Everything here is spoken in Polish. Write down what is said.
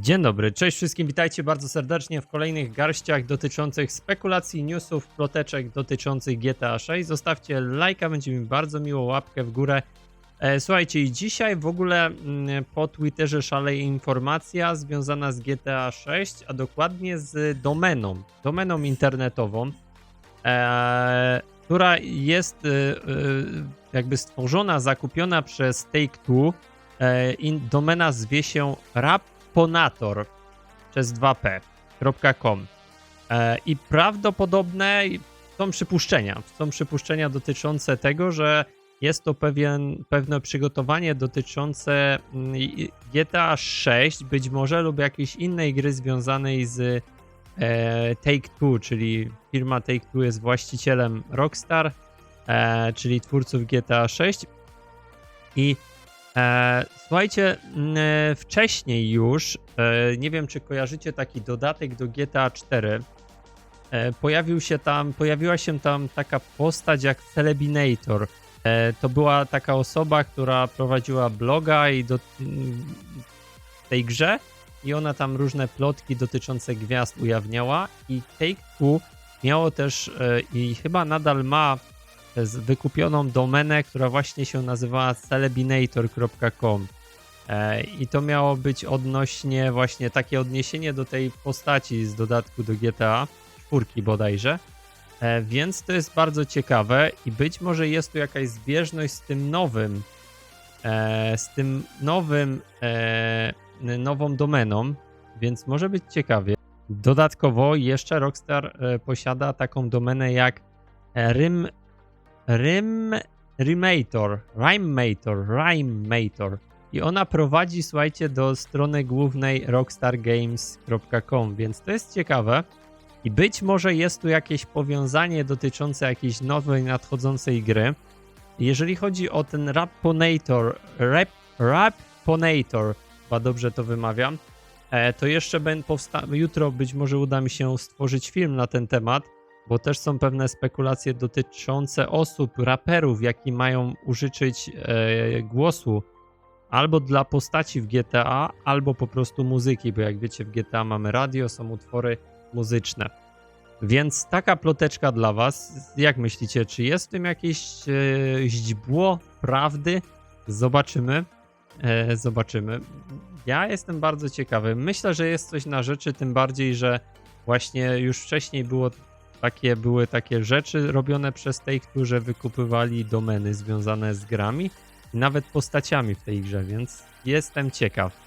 Dzień dobry, cześć wszystkim, witajcie bardzo serdecznie w kolejnych garściach dotyczących spekulacji, newsów, ploteczek dotyczących GTA 6. Zostawcie lajka, będzie mi bardzo miło, łapkę w górę. E, Słuchajcie, dzisiaj w ogóle mm, po Twitterze szaleje informacja związana z GTA 6, a dokładnie z domeną, domeną internetową, e, która jest e, jakby stworzona, zakupiona przez Take-Two. Domena zwie się Raponator przez 2p.com e, i prawdopodobne są przypuszczenia, są przypuszczenia dotyczące tego, że jest to pewien, pewne przygotowanie dotyczące mm, GTA 6 być może lub jakiejś innej gry związanej z e, Take-Two, czyli firma Take-Two jest właścicielem Rockstar, e, czyli twórców GTA 6 i słuchajcie, m, e, wcześniej już, e, nie wiem czy kojarzycie taki dodatek do GTA 4. E, pojawił się tam, pojawiła się tam taka postać jak Celebinator. E, to była taka osoba, która prowadziła bloga i do m, w tej grze i ona tam różne plotki dotyczące gwiazd ujawniała i Take-Two miało też e, i chyba nadal ma z wykupioną domenę, która właśnie się nazywała celebinator.com. E, I to miało być odnośnie właśnie takie odniesienie do tej postaci z dodatku do GTA, czwórki bodajże. E, Więc to jest bardzo ciekawe i być może jest tu jakaś zbieżność z tym nowym, e, z tym nowym, nową domeną, więc może być ciekawie. Dodatkowo jeszcze Rockstar posiada taką domenę jak Rym Rym, Rimator, Rhymemator, Rhymemator. I ona prowadzi, słuchajcie, do strony głównej rockstargames.com, więc to jest ciekawe. I być może jest tu jakieś powiązanie dotyczące jakiejś nowej, nadchodzącej gry. Jeżeli chodzi o ten Raponator, Rap, Raponator, chyba dobrze to wymawiam, e, to jeszcze powsta- jutro być może uda mi się stworzyć film na ten temat bo też są pewne spekulacje dotyczące osób, raperów, jaki mają użyczyć e, głosu albo dla postaci w GTA, albo po prostu muzyki, bo jak wiecie w GTA mamy radio, są utwory muzyczne. Więc taka ploteczka dla was. Jak myślicie, czy jest w tym jakieś e, źdźbło prawdy? Zobaczymy. E, zobaczymy. Ja jestem bardzo ciekawy. Myślę, że jest coś na rzeczy, tym bardziej, że właśnie już wcześniej było takie były takie rzeczy robione przez tej, którzy wykupywali domeny związane z grami i nawet postaciami w tej grze, więc jestem ciekaw.